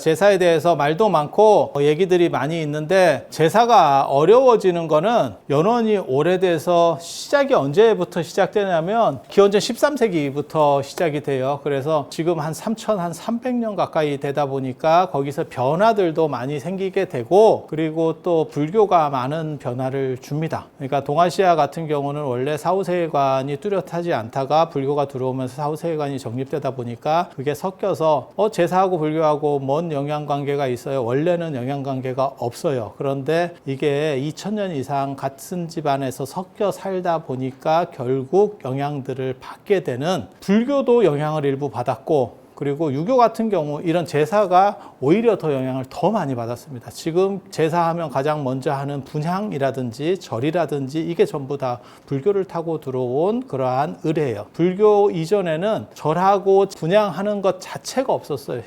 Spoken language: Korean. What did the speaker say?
제사에 대해서 말도 많고 얘기들이 많이 있는데 제사가 어려워지는 거는 연원이 오래돼서 시작이 언제부터 시작되냐면 기원전 13세기부터 시작이 돼요. 그래서 지금 한 3천 한 300년 가까이 되다 보니까 거기서 변화들도 많이 생기게 되고 그리고 또 불교가 많은 변화를 줍니다. 그러니까 동아시아 같은 경우는 원래 사후세계관이 뚜렷하지 않다가 불교가 들어오면서 사후세계관이 정립되다 보니까 그게 섞여서 어 제사하고 불교하고 뭔 영향 관계가 있어요. 원래는 영향 관계가 없어요. 그런데 이게 2000년 이상 같은 집안에서 섞여 살다 보니까 결국 영향들을 받게 되는 불교도 영향을 일부 받았고 그리고 유교 같은 경우 이런 제사가 오히려 더 영향을 더 많이 받았습니다. 지금 제사하면 가장 먼저 하는 분향이라든지 절이라든지 이게 전부 다 불교를 타고 들어온 그러한 의례예요. 불교 이전에는 절하고 분향하는 것 자체가 없었어요.